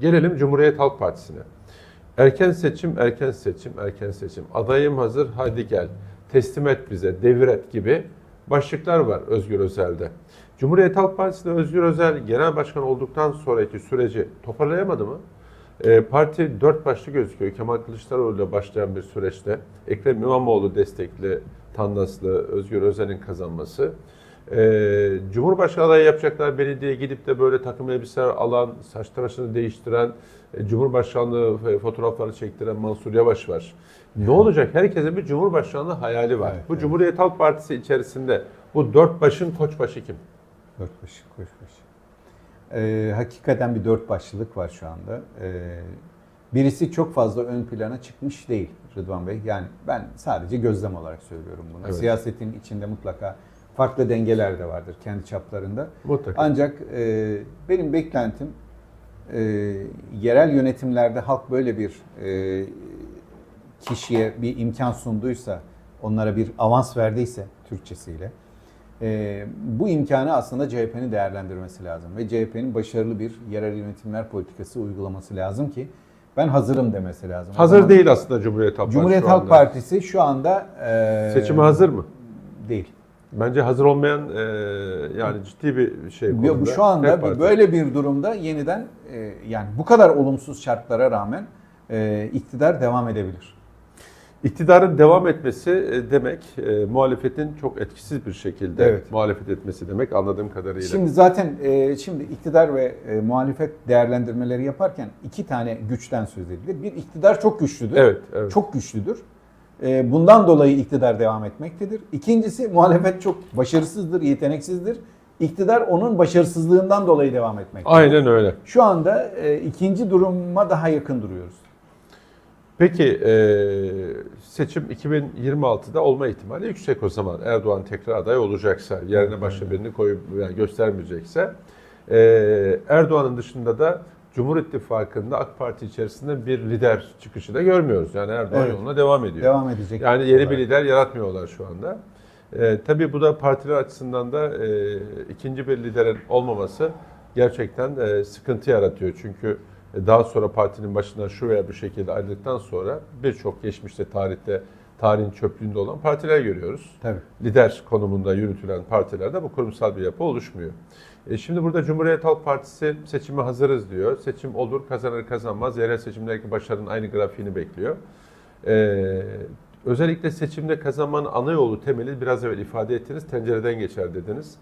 Gelelim Cumhuriyet Halk Partisi'ne. Erken seçim, erken seçim, erken seçim. Adayım hazır, hadi gel. Teslim et bize, devir et gibi başlıklar var Özgür Özel'de. Cumhuriyet Halk Partisi'nde Özgür Özel genel başkan olduktan sonraki süreci toparlayamadı mı? Ee, parti dört başlı gözüküyor. Kemal Kılıçdaroğlu ile başlayan bir süreçte Ekrem İmamoğlu destekli, Tandaslı, Özgür Özel'in kazanması. Ee, Cumhurbaşkanı adayı yapacaklar belediye gidip de böyle takım elbiseler alan, saç tıraşını değiştiren, e, Cumhurbaşkanlığı fotoğrafları çektiren Mansur Yavaş var. Ne olacak? Herkesin bir Cumhurbaşkanlığı hayali var. Evet, bu evet. Cumhuriyet Halk Partisi içerisinde bu dört başın koçbaşı kim? Dört başı, koş başı. Ee, hakikaten bir dört başlılık var şu anda. Ee, birisi çok fazla ön plana çıkmış değil Rıdvan Bey. Yani ben sadece gözlem olarak söylüyorum bunu. Evet. Siyasetin içinde mutlaka farklı dengeler de vardır kendi çaplarında. Mutlaka. Ancak e, benim beklentim e, yerel yönetimlerde halk böyle bir e, kişiye bir imkan sunduysa, onlara bir avans verdiyse Türkçesiyle, e, bu imkanı aslında CHP'nin değerlendirmesi lazım ve CHP'nin başarılı bir yerel yönetimler politikası uygulaması lazım ki ben hazırım demesi lazım. Hazır zaman değil aslında Cumhuriyet Halk Partisi Cumhuriyet Halk. Partisi şu anda e, Seçime hazır mı? değil. Bence hazır olmayan e, yani ciddi bir şey konuda. şu anda böyle bir durumda yeniden e, yani bu kadar olumsuz şartlara rağmen e, iktidar devam edebilir. İktidarın devam etmesi e, demek e, muhalefetin çok etkisiz bir şekilde Evet. muhalefet etmesi demek anladığım kadarıyla. Şimdi zaten e, şimdi iktidar ve e, muhalefet değerlendirmeleri yaparken iki tane güçten söz edilir. Bir iktidar çok güçlüdür. evet, evet. Çok güçlüdür. E, bundan dolayı iktidar devam etmektedir. İkincisi muhalefet çok başarısızdır, yeteneksizdir. İktidar onun başarısızlığından dolayı devam etmektedir. Aynen öyle. Şu anda e, ikinci duruma daha yakın duruyoruz. Peki e, seçim 2026'da olma ihtimali yüksek o zaman. Erdoğan tekrar aday olacaksa, yerine başka birini koyup yani göstermeyecekse. E, Erdoğan'ın dışında da Cumhur İttifakı'nda AK Parti içerisinde bir lider çıkışı da görmüyoruz. Yani Erdoğan Evet. yoluna devam ediyor. Devam edecek. Yani yeni bir lider yaratmıyorlar şu anda. E, tabii bu da partiler açısından da e, ikinci bir liderin olmaması gerçekten e, sıkıntı yaratıyor. Çünkü e, daha sonra partinin başından şu veya bu şekilde ayrıldıktan sonra birçok geçmişte tarihte tarihin çöplüğünde olan partiler görüyoruz. Tabii. Lider konumunda yürütülen partilerde bu kurumsal bir yapı oluşmuyor. E, şimdi burada Cumhuriyet Halk Partisi seçime hazırız diyor. Seçim olur, kazanır kazanmaz. Yerel seçimlerdeki başarının aynı grafiğini bekliyor. Ee, özellikle seçimde kazanmanın ana yolu temeli biraz evvel ifade ettiniz tencereden geçer dediniz.